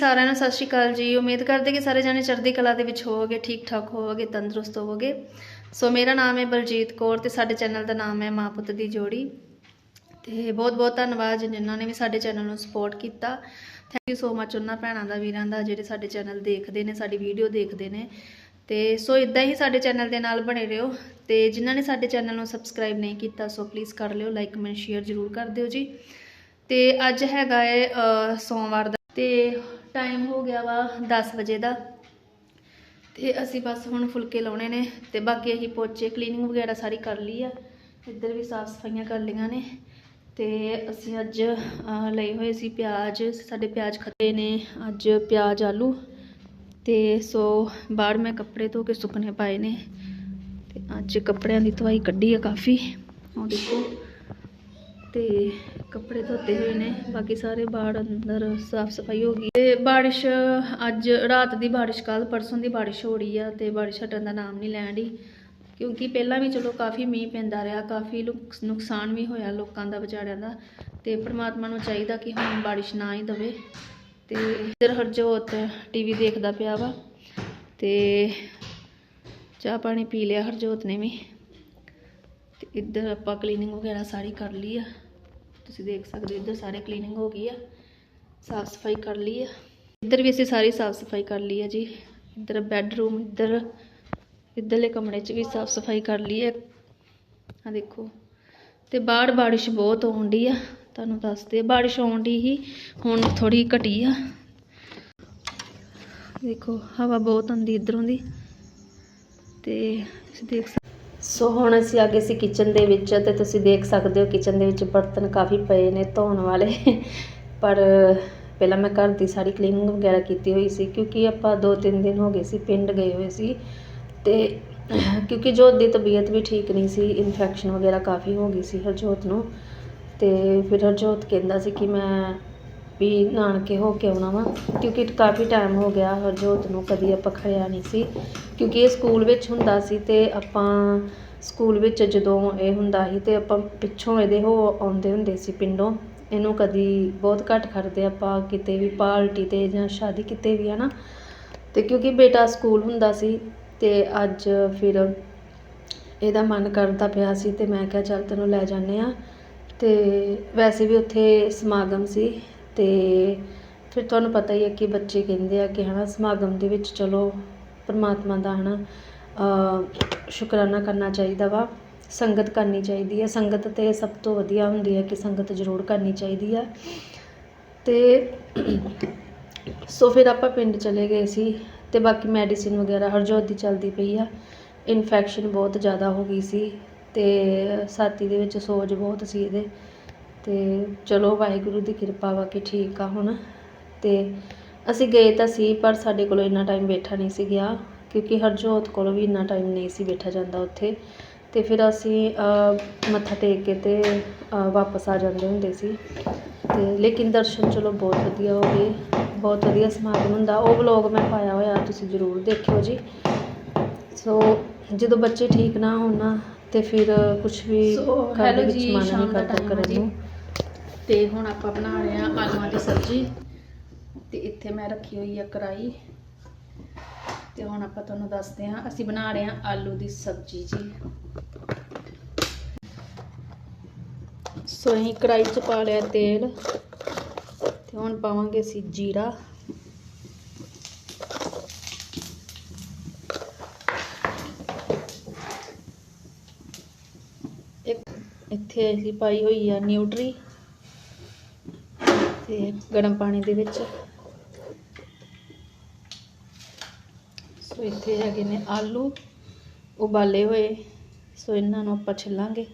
ਸਾਰਿਆਂ ਨੂੰ ਸਤਿ ਸ਼੍ਰੀ ਅਕਾਲ ਜੀ। ਉਮੀਦ ਕਰਦੇ ਕਿ ਸਾਰੇ ਜਾਣੇ ਚੜ੍ਹਦੀ ਕਲਾ ਦੇ ਵਿੱਚ ਹੋਵੋਗੇ ਠੀਕ ਠਾਕ ਹੋਵੋਗੇ, ਤੰਦਰੁਸਤ ਹੋਵੋਗੇ। ਸੋ ਮੇਰਾ ਨਾਮ ਹੈ ਬਲਜੀਤ ਕੌਰ ਤੇ ਸਾਡੇ ਚੈਨਲ ਦਾ ਨਾਮ ਹੈ ਮਾਂ ਪੁੱਤ ਦੀ ਜੋੜੀ। ਤੇ ਬਹੁਤ ਬਹੁਤ ਧੰਨਵਾਦ ਜਿਨ੍ਹਾਂ ਨੇ ਵੀ ਸਾਡੇ ਚੈਨਲ ਨੂੰ ਸਪੋਰਟ ਕੀਤਾ। ਥੈਂਕ ਯੂ ਸੋ ਮਚ ਉਹਨਾਂ ਭੈਣਾਂ ਦਾ, ਵੀਰਾਂ ਦਾ ਜਿਹੜੇ ਸਾਡੇ ਚੈਨਲ ਦੇਖਦੇ ਨੇ, ਸਾਡੀ ਵੀਡੀਓ ਦੇਖਦੇ ਨੇ। ਤੇ ਸੋ ਇਦਾਂ ਹੀ ਸਾਡੇ ਚੈਨਲ ਦੇ ਨਾਲ ਬਣੇ ਰਹੋ। ਤੇ ਜਿਨ੍ਹਾਂ ਨੇ ਸਾਡੇ ਚੈਨਲ ਨੂੰ ਸਬਸਕ੍ਰਾਈਬ ਨਹੀਂ ਕੀਤਾ, ਸੋ ਪਲੀਜ਼ ਕਰ ਲਿਓ ਲਾਈਕ ਕਮੈਂਟ ਸ਼ੇਅਰ ਜ਼ਰੂਰ ਕਰ ਦਿਓ ਜੀ। ਤੇ ਅੱਜ ਹੈਗਾ ਏ ਸੋਮਵਾਰ ਦਾ। ਤੇ ਟਾਈਮ ਹੋ ਗਿਆ ਵਾ 10 ਵਜੇ ਦਾ। ਤੇ ਅਸੀਂ ਬਸ ਹੁਣ ਫੁਲਕੇ ਲਾਉਣੇ ਨੇ ਤੇ ਬਾਕੀ ਅਸੀਂ ਪੋਚੇ ਕਲੀਨਿੰਗ ਵਗੈਰਾ ਸਾਰੀ ਕਰ ਲਈ ਆ। ਇੱਧਰ ਵੀ ਸਾਫ਼ ਸਫਾਈਆਂ ਕਰ ਲਈਆਂ ਨੇ। ਤੇ ਅਸੀਂ ਅੱਜ ਅਹ, ਲਏ ਹੋਏ ਸੀ ਪਿਆਜ਼। ਸਾਡੇ ਪਿਆਜ਼ ਖੱਟੇ ਨੇ ਅੱਜ ਪਿਆਜ਼ ਆਲੂ। ਤੇ ਸੋ ਬਾਹਰ ਮੈਂ ਕੱਪੜੇ ਧੋ ਕੇ ਸੁੱਕਣੇ ਪਾਏ ਨੇ। ਤੇ ਅੱਜ ਕੱਪੜਿਆਂ ਦੀ ਧੁਆਈ ਕੱਢੀ ਆ ਕਾਫੀ। ਉਹ ਦੇਖੋ। ਤੇ ਕੱਪੜੇ ਧੋਤੇ ਹੋਏ ਨੇ, ਬਾਕੀ ਸਾਰੇ ਬਾੜ ਅੰਦਰ ਸਾਫ਼ ਸਫ਼ਾਈ ਹੋ ਗਈ ਤੇ ਬਾਰਿਸ਼, ਅੱਜ ਰਾਤ ਦੀ ਬਾਰਿਸ਼ ਕੱਲ ਪਰਸੋਂ ਦੀ ਬਾਰਿਸ਼ ਹੋ ਰਹੀ ਆ ਤੇ ਬਾਰਿਸ਼ ਹਟਣ ਦਾ ਨਾਮ ਨਹੀਂ ਲੈਣ ਦੀ। ਕਿਉਂਕਿ ਪਹਿਲਾਂ ਵੀ ਚਲੋ ਕਾਫੀ ਮੀਂਹ ਪੈਂਦਾ ਰਿਹਾ, ਕਾਫੀ ਨੁਕਸ- ਨੁਕਸਾਨ ਵੀ ਹੋਇਆ ਲੋਕਾਂ ਦਾ, ਵਿਚਾਰਿਆਂ ਦਾ। ਤੇ ਪ੍ਰਮਾਤਮਾ ਨੂੰ ਚਾਹੀਦਾ ਕਿ ਹੁਣ ਬਾਰਿਸ਼ ਨਾ ਹੀ ਦਵੇ। ਤੇ ਇੱਧਰ ਹਰਜੋਤ ਟੀਵੀ ਦੇਖਦਾ ਪਿਆ ਵਾ ਤੇ ਚਾਹ ਪਾਣੀ ਪੀ ਲਿਆ ਹਰਜੋਤ ਨੇ ਵੀ। ਤੇ ਇੱਧਰ ਆਪਾਂ ਕਲੀਨਿੰਗ ਵਗੈਰਾ ਸਾਰੀ ਕਰ ਲਈ ਆ। ਤੁਸੀਂ ਦੇਖ ਸਕਦੇ ਹੋ, ਇੱਧਰ ਸਾਰੇ ਕਲੀਨਿੰਗ ਹੋ ਗਈ ਆ। ਸਾਫ਼ ਸਫ਼ਾਈ ਕਰ ਲਈ ਆ। ਇੱਧਰ ਵੀ ਅਸੀਂ ਸਾਰੀ ਸਾਫ਼ ਸਫ਼ਾਈ ਕਰ ਲਈ ਆ ਜੀ। ਇੱਧਰ ਬੈੱਡਰੂਮ ਇੱਧਰ, ਇੱਧਰਲੇ ਕਮਰੇ 'ਚ ਵੀ ਸਾਫ਼ ਸਫ਼ਾਈ ਕਰ ਲਈ ਹੈ ਆ ਦੇਖੋ, ਤੇ ਬਾਹਰ ਬਾਰਿਸ਼ ਬਹੁਤ ਹੋਣ ਡਈ ਆ, ਤੁਹਾਨੂੰ ਦੱਸਦੇ ਬਾਰਿਸ਼ ਆਉਣ ਦੀ ਹੀ, ਹੁਣ ਥੋੜੀ ਘਟੀ ਆ। ਦੇਖੋ, ਹਵਾ ਬਹੁਤ ਆਉਂਦੀ ਇਧਰੋਂ ਦੀ। ਤੇ ਤੁਸੀਂ ਦੇਖ ਸੋ ਹੁਣ ਅਸੀਂ ਆ ਗਏ ਸੀ ਕਿਚਨ ਦੇ ਵਿੱਚ ਤੇ ਤੁਸੀਂ ਦੇਖ ਸਕਦੇ ਹੋ ਕਿਚਨ ਦੇ ਵਿੱਚ ਬਰਤਨ ਕਾਫੀ ਪਏ ਨੇ ਧੋਣ ਵਾਲੇ। ਪਰ ਪਹਿਲਾਂ ਮੈਂ ਘਰ ਦੀ ਸਾਰੀ ਕਲੀਨਿੰਗ ਵਗੈਰਾ ਕੀਤੀ ਹੋਈ ਸੀ ਕਿਉਂਕਿ ਆਪਾਂ 2-3 ਦਿਨ ਹੋ ਗਏ ਸੀ, ਪਿੰਡ ਗਏ ਹੋਏ ਸੀ। ਤੇ ਕਿਉਂਕਿ ਜੋਤ ਦੀ ਤਬੀਅਤ ਵੀ ਠੀਕ ਨਹੀਂ ਸੀ ਇਨਫੈਕਸ਼ਨ ਵਗੈਰਾ ਕਾਫੀ ਹੋ ਗਈ ਸੀ ਹਰਜੋਤ ਨੂੰ। ਤੇ ਫਿਰ ਹਰਜੋਤ ਕਹਿੰਦਾ ਸੀ ਕਿ ਮੈਂ ਵੀ ਨਾਨਕੇ ਹੋ ਕੇ ਆਉਣਾ ਵਾ, ਕਿਉਂਕਿ ਕਾਫੀ ਟਾਈਮ ਹੋ ਗਿਆ ਹਰਜੋਤ ਨੂੰ, ਕਦੀ ਆਪਾਂ ਖੜਿਆ ਨਹੀਂ ਸੀ। ਕਿਉਂਕਿ ਇਹ ਸਕੂਲ ਵਿੱਚ ਹੁੰਦਾ ਸੀ ਤੇ ਆਪਾਂ ਸਕੂਲ ਵਿੱਚ ਜਦੋਂ ਇਹ ਹੁੰਦਾ ਸੀ ਤੇ ਆਪਾਂ ਪਿੱਛੋਂ ਇਹਦੇ ਹੋ ਆਉਂਦੇ ਹੁੰਦੇ ਸੀ ਪਿੰਡੋਂ, ਇਹਨੂੰ ਕਦੀ ਬਹੁਤ ਘੱਟ ਕਰਦੇ ਆਪਾਂ, ਕਿਤੇ ਵੀ ਪਾਰਟੀ ਤੇ ਜਾਂ ਸ਼ਾਦੀ ਕਿਤੇ ਵੀ ਹੈ ਨਾ ਅਤੇ ਕਿਉਂਕਿ ਬੇਟਾ ਸਕੂਲ ਹੁੰਦਾ ਸੀ ਅਤੇ ਅੱਜ ਫਿਰ ਇਹਦਾ ਮਨ ਕਰਦਾ ਪਿਆ ਸੀ ਅਤੇ ਮੈਂ ਕਿਹਾ ਚੱਲ ਤੈਨੂੰ ਲੈ ਜਾਂਦੇ ਹਾਂ। ਅਤੇ ਵੈਸੇ ਵੀ ਉੱਥੇ ਸਮਾਗਮ ਸੀ ਅਤੇ ਫਿਰ ਤੁਹਾਨੂੰ ਪਤਾ ਹੀ ਹੈ ਕਿ ਬੱਚੇ ਕਹਿੰਦੇ ਆ ਕਿ ਹੈ ਨਾ ਸਮਾਗਮ ਦੇ ਵਿੱਚ ਚਲੋ ਪਰਮਾਤਮਾ ਦਾ ਹੈ ਨਾ ਸ਼ੁਕਰਾਨਾ ਕਰਨਾ ਚਾਹੀਦਾ ਵਾ, ਸੰਗਤ ਕਰਨੀ ਚਾਹੀਦੀ ਹੈ। ਸੰਗਤ ਤਾਂ ਸਭ ਤੋਂ ਵਧੀਆ ਹੁੰਦੀ ਹੈ ਕਿ ਸੰਗਤ ਜ਼ਰੂਰ ਕਰਨੀ ਚਾਹੀਦੀ ਆ। ਅਤੇ ਸੋ ਫਿਰ ਆਪਾਂ ਪਿੰਡ ਚਲੇ ਗਏ ਸੀ ਅਤੇ ਬਾਕੀ ਮੈਡੀਸਿਨ ਵਗੈਰਾ ਹਰਜੋਤ ਦੀ ਚੱਲਦੀ ਪਈ ਆ। ਇਨਫੈਕਸ਼ਨ ਬਹੁਤ ਜ਼ਿਆਦਾ ਹੋ ਗਈ ਸੀ ਅਤੇ ਛਾਤੀ ਦੇ ਵਿੱਚ ਸੋਜ ਬਹੁਤ ਸੀ ਇਹਦੇ। ਅਤੇ ਚਲੋ ਵਾਹਿਗੁਰੂ ਦੀ ਕਿਰਪਾ ਵਾ ਕਿ ਠੀਕ ਆ ਹੁਣ। ਅਤੇ ਅਸੀਂ ਗਏ ਤਾਂ ਸੀ ਪਰ ਸਾਡੇ ਕੋਲ ਇੰਨਾ ਟਾਈਮ ਬੈਠਾ ਨਹੀਂ ਸੀ ਗਿਆ। ਕਿਉਂਕਿ ਹਰਜੋਤ ਕੋਲ ਵੀ ਇੰਨਾ ਟਾਈਮ ਨਹੀਂ ਸੀ ਬੈਠਾ ਜਾਂਦਾ ਉੱਥੇ। ਤੇ ਫਿਰ ਅਸੀਂ ਮੱਥਾ ਟੇਕ ਕੇ ਤੇ ਅ, ਵਾਪਸ ਆ ਜਾਂਦੇ ਹੁੰਦੇ ਸੀ। ਤੇ ਲੇਕਿਨ ਦਰਸ਼ਨ ਚਲੋ ਬਹੁਤ ਵਧੀਆ ਹੋ ਗਏ। ਬਹੁਤ ਵਧੀਆ ਸਮਾਗਮ ਹੁੰਦਾ। ਉਹ ਵਲੋਗ ਮੈਂ ਪਾਇਆ ਹੋਇਆ ਤੁਸੀਂ ਜ਼ਰੂਰ ਦੇਖਿਓ ਜੀ। ਸੋ ਜਦੋਂ ਬੱਚੇ ਠੀਕ ਨਾ ਹੋਣ ਨਾ ਤੇ ਫਿਰ ਕੁਝ ਵੀ ਘਰ ਹੈਲੋ ਦੇ ਵਿੱਚ ਜੀ ਮਨ ਸ਼ਾਮ ਦਾ ਕਰਦਾ ਟਾਈਮ ਆ ਕਰਨ ਜੀ। ਨੂੰ। ਤੇ ਹੁਣ ਆਪਾਂ ਬਣਾ ਰਹੇ ਆ ਆਲੂਆਂ ਦੀ ਸਬਜ਼ੀ। ਤੇ ਇੱਥੇ ਮੈਂ ਰੱਖੀ ਹੋਈ ਆ ਕੜਾਈ ਤੇ ਹੁਣ ਆਪਾਂ ਤੁਹਾਨੂੰ ਦੱਸਦੇ ਹਾਂ, ਅਸੀਂ ਬਣਾ ਰਹੇ ਹਾਂ ਆਲੂ ਦੀ ਸਬਜ਼ੀ ਜੀ। ਸੋ ਅਸੀਂ ਕੜਾਈ 'ਚ ਪਾ ਲਿਆ ਤੇਲ, ਤੇ ਹੁਣ ਪਾਵਾਂਗੇ ਅਸੀਂ ਜੀਰਾ। ਇੱਕ ਇੱਥੇ ਅਸੀਂ ਪਾਈ ਹੋਈ ਆ ਨਿਊਟਰੀ, ਤੇ ਗਰਮ ਪਾਣੀ ਦੇ ਵਿੱਚ। ਸੋ ਇੱਥੇ ਹੈਗੇ ਨੇ ਆਲੂ ਉਬਾਲੇ ਹੋਏ ਸੋ ਇਹਨਾਂ ਨੂੰ ਆਪਾਂ ਛਿੱਲਾਂਗੇ।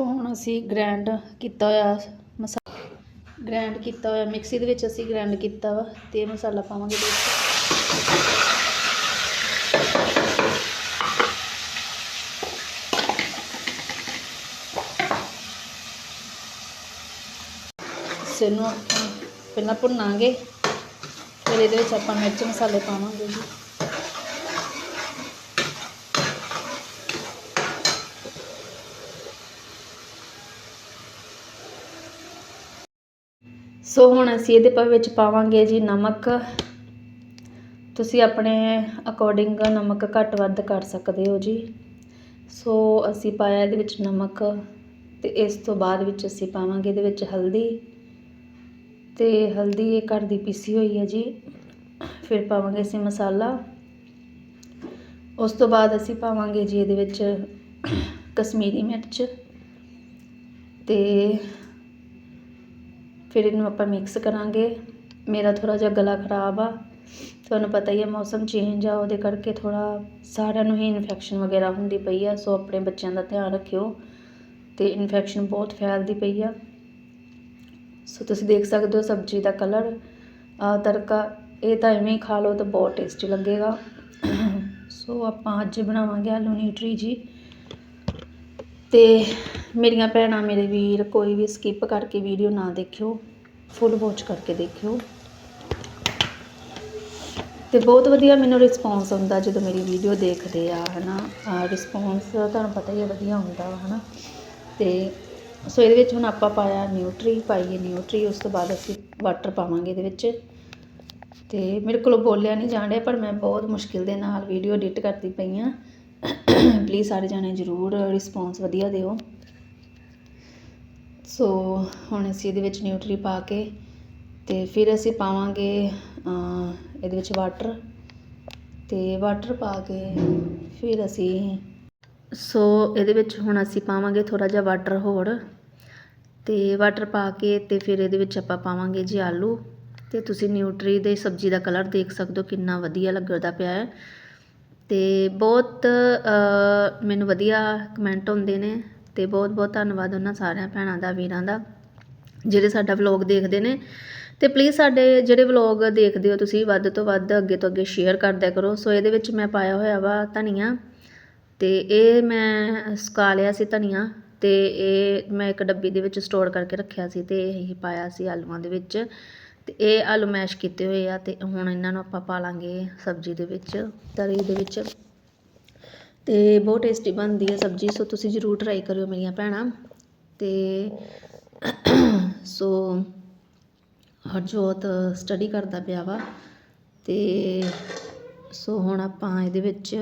ਇੱਥੋਂ ਹੁਣ ਅਸੀਂ ਗ੍ਰੈਂਡ ਕੀਤਾ ਹੋਇਆ ਮਸਾਲਾ ਗ੍ਰੈਂਡ ਕੀਤਾ ਹੋਇਆ ਮਿਕਸੀ ਦੇ ਵਿੱਚ ਅਸੀਂ ਗ੍ਰੈਂਡ ਕੀਤਾ ਵਾ, ਤੇ ਮਸਾਲਾ ਪਾਵਾਂਗੇ ਵਿੱਚ ਇਸ ਨੂੰ ਪਹਿਲਾਂ ਭੁੰਨਾਂਗੇ, ਫਿਰ ਇਹਦੇ ਵਿੱਚ ਆਪਾਂ ਮਿਰਚ ਮਸਾਲੇ ਪਾਵਾਂਗੇ ਜੀ। ਸੋ ਹੁਣ ਅਸੀਂ ਇਹਦੇ ਪਾ, ਵਿੱਚ ਪਾਵਾਂਗੇ ਜੀ ਨਮਕ। ਤੁਸੀਂ ਆਪਣੇ ਅਕੋਰਡਿੰਗ ਨਮਕ ਘੱਟ ਵੱਧ ਕਰ ਸਕਦੇ ਹੋ ਜੀ। ਸੋ ਅਸੀਂ ਪਾਇਆ ਇਹਦੇ ਵਿੱਚ ਨਮਕ ਤੇ ਇਸ ਤੋਂ ਬਾਅਦ ਵਿੱਚ ਅਸੀਂ ਪਾਵਾਂਗੇ ਇਹਦੇ ਵਿੱਚ ਹਲਦੀ। ਤੇ ਹਲਦੀ ਇਹ ਘਰ ਦੀ ਪੀਸੀ ਹੋਈ ਹੈ ਜੀ। ਫਿਰ ਪਾਵਾਂਗੇ ਅਸੀਂ ਮਸਾਲਾ। ਉਸ ਤੋਂ ਬਾਅਦ ਅਸੀਂ ਪਾਵਾਂਗੇ ਜੀ ਇਹਦੇ ਵਿੱਚ ਕਸ਼ਮੀਰੀ ਮਿਰਚ ਤੇ ਫਿਰ ਇਹਨੂੰ ਆਪਾਂ ਮਿਕਸ ਕਰਾਂਗੇ। ਮੇਰਾ ਥੋੜ੍ਹਾ ਜਿਹਾ ਗਲਾ ਖਰਾਬ ਆ। ਤੁਹਾਨੂੰ ਪਤਾ ਹੀ ਆ, ਮੌਸਮ ਚੇਂਜ ਆ, ਉਹਦੇ ਕਰਕੇ ਥੋੜ੍ਹਾ ਸਾਰਿਆਂ ਨੂੰ ਹੀ ਇਨਫੈਕਸ਼ਨ ਵਗੈਰਾ ਹੁੰਦੀ ਪਈ ਆ, ਸੋ ਆਪਣੇ ਬੱਚਿਆਂ ਦਾ ਧਿਆਨ ਰੱਖਿਓ। ਤੇ ਇਨਫੈਕਸ਼ਨ ਬਹੁਤ ਫੈਲਦੀ ਪਈ ਆ। ਸੋ ਤੁਸੀਂ ਦੇਖ ਸਕਦੇ ਹੋ ਸਬਜ਼ੀ ਦਾ ਕਲਰ ਤੜਕਾ, ਇਹ ਤਾਂ ਐਵੇਂ ਹੀ ਖਾ ਲਓ ਤਾਂ ਬਹੁਤ ਟੇਸਟੀ ਲੱਗੇਗਾ। ਸੋ ਆਪਾਂ ਅੱਜ ਬਣਾਵਾਂਗੇ ਆਲੂ ਨਿਊਟਰੀ ਜੀ। ਤੇ ਮੇਰੀਆਂ ਭੈਣਾਂ, ਮੇਰੇ ਵੀਰ, ਕੋਈ ਵੀ ਸਕਿਪ ਕਰਕੇ ਵੀਡੀਓ ਨਾ ਦੇਖਿਓ ਫੁੱਲ ਵਾਚ ਕਰਕੇ ਦੇਖਿਓ। ਤੇ ਬਹੁਤ ਵਧੀਆ ਮੈਨੂੰ ਰਿਸਪੌਂਸ ਆਉਂਦਾ ਜਦੋਂ ਮੇਰੀ ਵੀਡੀਓ ਦੇਖਦੇ ਆ, ਹਨਾ। ਰਿਸਪੌਂਸ ਤੁਹਾਨੂੰ ਪਤਾ ਹੀ ਹੈ ਵਧੀਆ ਹੁੰਦਾ ਵਾ, ਹਨਾ। ਤੇ ਸੋ ਇਹਦੇ ਵਿੱਚ ਹੁਣ ਆਪਾਂ ਪਾਇਆ ਨਿਊਟਰੀ ਪਾਈਏ ਨਿਊਟਰੀ ਉਸ ਤੋਂ ਬਾਅਦ ਅਸੀਂ ਵਾਟਰ ਪਾਵਾਂਗੇ ਇਹਦੇ ਵਿੱਚ। ਤੇ ਮੇਰੇ ਕੋਲੋਂ ਬੋਲਿਆ ਨਹੀਂ ਜਾਣ ਰਿਹਾ ਪਰ ਮੈਂ ਬਹੁਤ ਮੁਸ਼ਕਿਲ ਦੇ ਨਾਲ ਵੀਡੀਓ ਐਡਿਟ ਕਰਦੀ ਪਈ ਆ। ਪਲੀਜ਼ ਸਾਰੇ ਜਾਣੇ ਜ਼ਰੂਰ ਰਿਸਪੌਂਸ ਵਧੀਆ ਦਿਓ। ਸੋ ਹੁਣ ਅਸੀਂ ਇਹਦੇ ਵਿੱਚ ਨਿਊਟਰੀ ਪਾ ਕੇ ਤੇ ਫਿਰ ਅਸੀਂ ਪਾਵਾਂਗੇ ਇਹਦੇ ਵਿੱਚ ਵਾਟਰ। ਤੇ ਵਾਟਰ ਪਾ ਕੇ ਫਿਰ ਅਸੀਂ ਸੋ ਇਹਦੇ ਵਿੱਚ ਹੁਣ ਅਸੀਂ ਪਾਵਾਂਗੇ ਥੋੜਾ ਜਿਹਾ ਵਾਟਰ ਹੋਰ। ਤੇ ਵਾਟਰ ਪਾ ਕੇ ਤੇ ਫਿਰ ਇਹਦੇ ਵਿੱਚ ਆਪਾਂ ਪਾਵਾਂਗੇ ਜੀ ਆਲੂ। ਤੇ ਤੁਸੀਂ ਨਿਊਟਰੀ ਦੇ ਸਬਜ਼ੀ ਦਾ ਕਲਰ ਦੇਖ ਸਕਦੇ ਹੋ, ਕਿੰਨਾ ਵਧੀਆ ਲੱਗਦਾ ਪਿਆ ਹੈ। ਤੇ ਬਹੁਤ ਮੈਨੂੰ ਵਧੀਆ ਕਮੈਂਟ ਹੁੰਦੇ ਨੇ। ਅਤੇ ਬਹੁਤ ਬਹੁਤ ਧੰਨਵਾਦ ਉਹਨਾਂ ਸਾਰਿਆਂ ਭੈਣਾਂ ਦਾ, ਵੀਰਾਂ ਦਾ, ਜਿਹੜੇ ਸਾਡਾ ਵਲੋਗ ਦੇਖਦੇ ਨੇ। ਅਤੇ ਪਲੀਜ਼ ਸਾਡੇ ਜਿਹੜੇ ਵਲੋਗ ਦੇਖਦੇ ਹੋ ਤੁਸੀਂ, ਵੱਧ ਤੋਂ ਵੱਧ ਅੱਗੇ ਤੋਂ ਅੱਗੇ ਸ਼ੇਅਰ ਕਰਦਿਆ ਕਰੋ। ਸੋ ਇਹਦੇ ਵਿੱਚ ਮੈਂ ਪਾਇਆ ਹੋਇਆ ਵਾ ਧਨੀਆ ਅਤੇ ਇਹ ਮੈਂ ਸੁਕਾ ਲਿਆ ਸੀ ਧਨੀਆ ਅਤੇ ਇਹ ਮੈਂ ਇੱਕ ਡੱਬੀ ਦੇ ਵਿੱਚ ਸਟੋਰ ਕਰਕੇ ਰੱਖਿਆ ਸੀ ਅਤੇ ਇਹ ਪਾਇਆ ਸੀ ਆਲੂਆਂ ਦੇ ਵਿੱਚ। ਅਤੇ ਇਹ ਆਲੂ ਮੈਸ਼ ਕੀਤੇ ਹੋਏ ਆ ਅਤੇ ਹੁਣ ਇਹਨਾਂ ਨੂੰ ਆਪਾਂ ਪਾ ਲਾਂਗੇ ਸਬਜ਼ੀ ਦੇ ਵਿੱਚ, ਤਰੀ ਦੇ ਵਿੱਚ। ਤੇ ਬਹੁਤ ਟੇਸਟੀ ਬਣਦੀ ਹੈ ਸਬਜ਼ੀ, ਸੋ ਤੁਸੀਂ ਜ਼ਰੂਰ ਟਰਾਈ ਕਰਿਓ ਮੇਰੀਆਂ ਭੈਣਾਂ। ਤੇ ਸੋ ਹਰਜੋਤ ਸਟੱਡੀ ਕਰਦਾ ਪਿਆ ਵਾ ਤੇ ਸੋ ਹੁਣ ਆਪਾਂ ਇਹਦੇ ਵਿੱਚ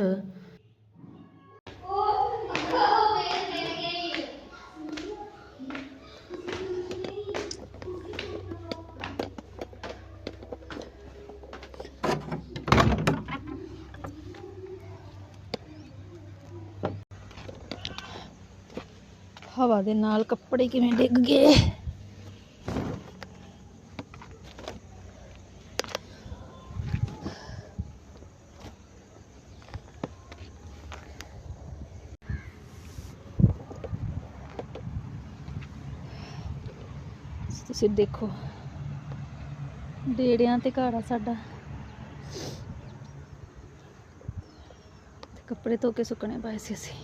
ਹਵਾ ਦੇ ਨਾਲ ਕੱਪੜੇ ਕਿਵੇਂ ਡਿੱਗ ਗਏ? ਤੁਸੀਂ ਦੇਖੋ, ਡੇੜਿਆਂ ਤੇ ਘਰ ਆ ਸਾਡਾ। ਕੱਪੜੇ ਧੋ ਕੇ ਸੁੱਕਣੇ ਪਾਏ ਸੀ ਅਸੀਂ।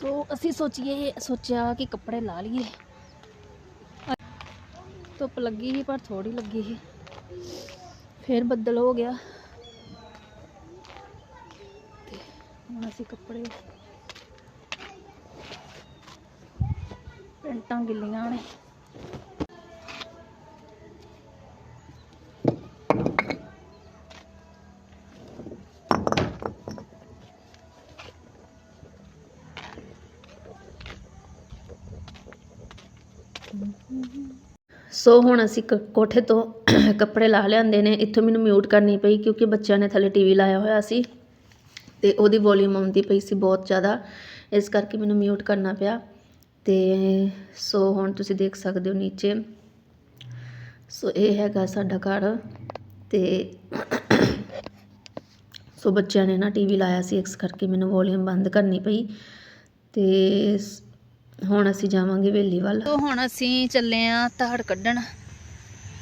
ਸੋ ਅਸੀਂ ਸੋਚੀਏ ਸੋਚਿਆ ਕਿ ਕੱਪੜੇ ਲਾ ਲਈਏ ਧੁੱਪ ਲੱਗੀ ਸੀ ਪਰ ਥੋੜੀ ਲੱਗੀ ਸੀ ਫਿਰ ਬੱਦਲ ਹੋ ਗਿਆ ਤੇ ਹੁਣ ਅਸੀਂ ਕੱਪੜੇ ਪੈਂਟਾਂ ਗਿੱਲੀਆਂ ਨੇ ਸੋ ਹੁਣ ਅਸੀਂ ਕ- ਕੋਠੇ ਤੋਂ ਕੱਪੜੇ ਲਾ ਲਿਆਂਦੇ ਨੇ। ਇੱਥੋਂ ਮੈਨੂੰ ਮਿਊਟ ਕਰਨੀ ਪਈ ਕਿਉਂਕਿ ਬੱਚਿਆਂ ਨੇ ਥੱਲੇ ਟੀਵੀ ਲਾਇਆ ਹੋਇਆ ਸੀ ਤੇ ਉਹਦੀ ਵੋਲਿਊਮ ਆਉਂਦੀ ਪਈ ਸੀ ਬਹੁਤ ਜ਼ਿਆਦਾ। ਇਸ ਕਰਕੇ ਮੈਨੂੰ ਮਿਊਟ ਕਰਨਾ ਪਿਆ। ਤੇ ਸੋ ਹੁਣ ਤੁਸੀਂ ਦੇਖ ਸਕਦੇ ਹੋ ਨੀਚੇ। ਸੋ ਇਹ ਹੈਗਾ ਸਾਡਾ ਘਰ ਤੇ ਸੋ ਬੱਚਿਆਂ ਨੇ ਨਾ ਟੀਵੀ ਲਾਇਆ ਸੀ, ਇਸ ਕਰਕੇ ਮੈਨੂੰ ਵੋਲੀਅਮ ਬੰਦ ਕਰਨੀ ਪਈ। ਤੇ ਹੁਣ ਅਸੀਂ ਜਾਵਾਂਗੇ ਵੇਲੀ ਵੱਲ। ਤੋ ਹੁਣ ਅਸੀਂ ਚੱਲੇ ਆ ਧਾੜ ਕੱਢਣ।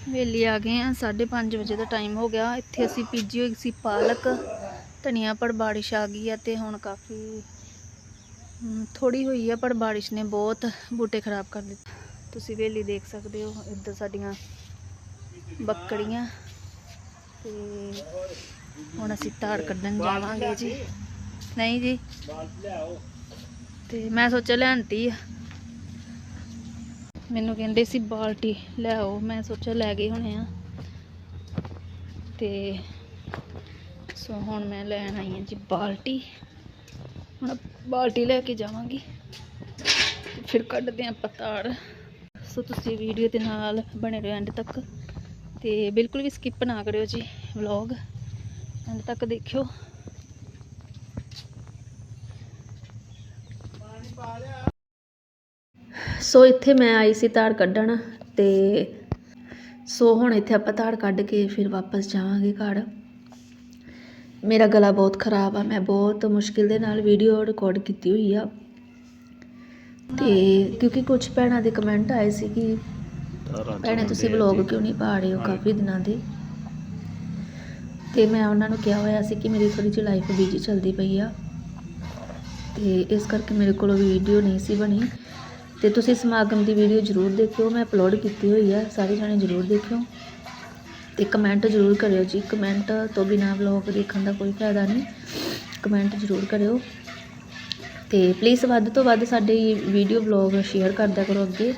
ਵੇਲੀ ਆ ਗਏ ਆ 5:30 ਵਜੇ ਦਾ ਟਾਈਮ ਹੋ ਗਿਆ। ਇੱਥੇ ਅਸੀਂ ਪੀਜੀ ਹੋਈ ਸੀ ਪਾਲਕ, ਧਨੀਆ ਪਰ ਬਾਰਿਸ਼ ਆ ਗਈ ਆ ਤੇ ਹੁਣ ਕਾਫੀ ਥੋੜੀ ਹੋਈ ਆ ਪਰ ਬਾਰਿਸ਼ ਨੇ ਬਹੁਤ ਬੂਟੇ ਖਰਾਬ ਕਰ ਦਿੱਤੇ। ਤੁਸੀਂ ਵੇਲੀ ਦੇਖ ਸਕਦੇ ਹੋ, ਇੱਧਰ ਸਾਡੀਆਂ ਬੱਕੜੀਆਂ। ਤੇ ਹੁਣ ਅਸੀਂ ਧਾੜ ਕੱਢਣ ਜਾਵਾਂਗੇ ਜੀ। ਨਹੀਂ ਜੀ। ਤੇ ਮੈਂ ਸੋਚਿਆ ਲੈਣਤੀ ਆ। ਮੈਨੂੰ ਕਹਿੰਦੇ ਸੀ ਬਾਲਟੀ ਲੈ ਆਓ ਮੈਂ ਸੋਚਿਆ ਲੈ ਗਏ ਹੋਣੇ ਆ। ਤੇ ਸੋ ਹੁਣ ਮੈਂ ਲੈਣ ਆਈ ਹਾਂ ਜੀ ਬਾਲਟੀ। ਹੁਣ ਬਾਲਟੀ ਲੈ ਕੇ ਜਾਵਾਂਗੀ। ਫਿਰ ਕੱਢਦੇ ਆਂ ਪਤਾੜ। ਸੋ ਤੁਸੀਂ ਵੀਡੀਓ ਦੇ ਨਾਲ ਬਣੇ ਰਹੋ ਐਂਡ ਤੱਕ। ਤੇ ਬਿਲਕੁਲ ਵੀ ਸਕਿਪ ਨਾ ਕਰਿਓ ਜੀ ਵਲੌਗ ਐਂਡ ਤੱਕ ਦੇਖਿਓ। ਸੋ ਇੱਥੇ ਮੈਂ ਆਈ ਸੀ ਤਾੜ ਕੱਢਣ ਤੇ ਸੋ ਹੁਣ ਇੱਥੇ ਆਪਾਂ ਤਾੜ ਕੱਢ ਕੇ ਫਿਰ ਵਾਪਸ ਜਾਵਾਂਗੇ ਘਰ। ਮੇਰਾ ਗਲਾ ਬਹੁਤ ਖਰਾਬ ਆ ਮੈਂ ਬਹੁਤ ਮੁਸ਼ਕਿਲ ਦੇ ਨਾਲ ਵੀਡੀਓ ਰਿਕਾਰਡ ਕੀਤੀ ਹੋਈ ਆ। ਤੇ ਕਿਉਂਕਿ ਕੁਝ ਭੈਣਾਂ ਦੇ ਕਮੈਂਟ ਆਏ ਸੀ ਕਿ ਭੈਣੇ ਤੁਸੀਂ ਵਲੌਗ ਕਿਉਂ ਨਹੀਂ ਪਾ ਰਹੇ ਹੋ? ਕਾਫੀ ਦਿਨਾਂ ਦੇ। ਤੇ ਮੈਂ ਉਹਨਾਂ ਨੂੰ ਕਿਹਾ ਹੋਇਆ ਸੀ ਕਿ ਮੇਰੀ ਥੋੜੀ ਜਿਹੀ ਲਾਈਫ ਬਿਜ਼ੀ ਚੱਲਦੀ ਪਈ ਆ। ਤੇ ਇਸ ਕਰਕੇ ਮੇਰੇ ਕੋਲ ਵੀਡੀਓ ਨਹੀਂ ਸੀ ਬਣੀ। ਤੇ ਤੁਸੀਂ ਸਮਾਗਮ ਦੀ ਵੀਡੀਓ ਜ਼ਰੂਰ ਦੇਖਿਓ। ਮੈਂ ਅਪਲੋਡ ਕੀਤੀ ਹੋਈ ਆ। ਸਾਰੇ ਜਾਣੇ ਜ਼ਰੂਰ ਦੇਖਿਓ। ਤੇ ਕਮੈਂਟ ਜ਼ਰੂਰ ਕਰਿਓ ਜੀ। ਕਮੈਂਟ ਤੋਂ ਬਿਨਾ ਵਲੌਗ ਦੇਖਣ ਦਾ ਕੋਈ ਫਾਇਦਾ ਨਹੀਂ। ਕਮੈਂਟ ਜ਼ਰੂਰ ਕਰਿਓ। ਤੇ ਪਲੀਜ਼ ਵੱਧ ਤੋਂ ਵੱਧ ਸਾਡੀ ਵੀਡੀਓ ਵਲੌਗ ਸ਼ੇਅਰ ਕਰਦਿਆ ਕਰੋ ਅੱਗੇ।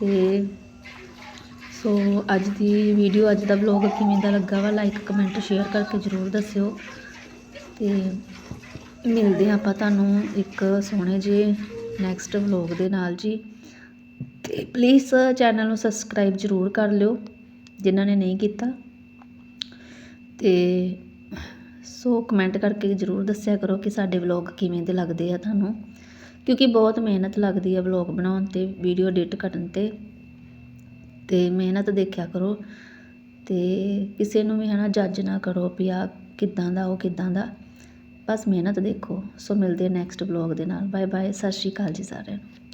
ਤੇ ਸੋ ਅੱਜ ਦੀ ਵੀਡੀਓ ਅੱਜ ਦਾ ਵਲੌਗ ਕਿਵੇਂ ਦਾ ਲੱਗਾ ਵਾ? ਲਾਈਕ ਕਮੈਂਟ ਸ਼ੇਅਰ ਕਰਕੇ ਜ਼ਰੂਰ ਦੱਸਿਓ। ਤੇ ਮਿਲਦੇ ਹਾਂ ਆਪਾਂ ਤੁਹਾਨੂੰ ਇੱਕ ਸੋਹਣੇ ਜਿਹੇ ਨੈਕਸਟ ਵਲੌਗ ਦੇ ਨਾਲ ਜੀ। ਤੇ ਪਲੀਜ਼ ਚੈਨਲ ਨੂੰ ਸਬਸਕ੍ਰਾਈਬ ਜ਼ਰੂਰ ਕਰ ਲਿਓ, ਜਿਨ੍ਹਾਂ ਨੇ ਨਹੀਂ ਕੀਤਾ। ਤੇ ਸੋ ਕਮੈਂਟ ਕਰਕੇ ਜ਼ਰੂਰ ਦੱਸਿਆ ਕਰੋ ਕਿ ਸਾਡੇ ਵਲੌਗ ਕਿਵੇਂ ਦੇ ਲੱਗਦੇ ਆ ਤੁਹਾਨੂੰ। ਕਿਉਂਕਿ ਬਹੁਤ ਮਿਹਨਤ ਲੱਗਦੀ ਆ ਵਲੌਗ ਬਣਾਉਣ ਤੇ ਵੀਡੀਓ ਐਡਿਟ ਕਰਨ ਤੇ। ਤੇ ਮਿਹਨਤ ਦੇਖਿਆ ਕਰੋ। ਤੇ ਕਿਸੇ ਨੂੰ ਵੀ ਹਨਾ ਜੱਜ ਨਾ ਕਰੋ ਵੀ ਆ ਕਿੱਦਾਂ ਦਾ, ਉਹ ਕਿੱਦਾਂ ਦਾ। ਬਸ ਮਿਹਨਤ ਦੇਖੋ। ਸੋ ਮਿਲਦੇ ਨੈਕਸਟ ਵਲੌਗ ਦੇ ਨਾਲ। ਬਾਏ ਬਾਏ ਸਤਿ ਸ਼੍ਰੀ ਅਕਾਲ ਜੀ ਸਾਰਿਆਂ ਨੂੰ।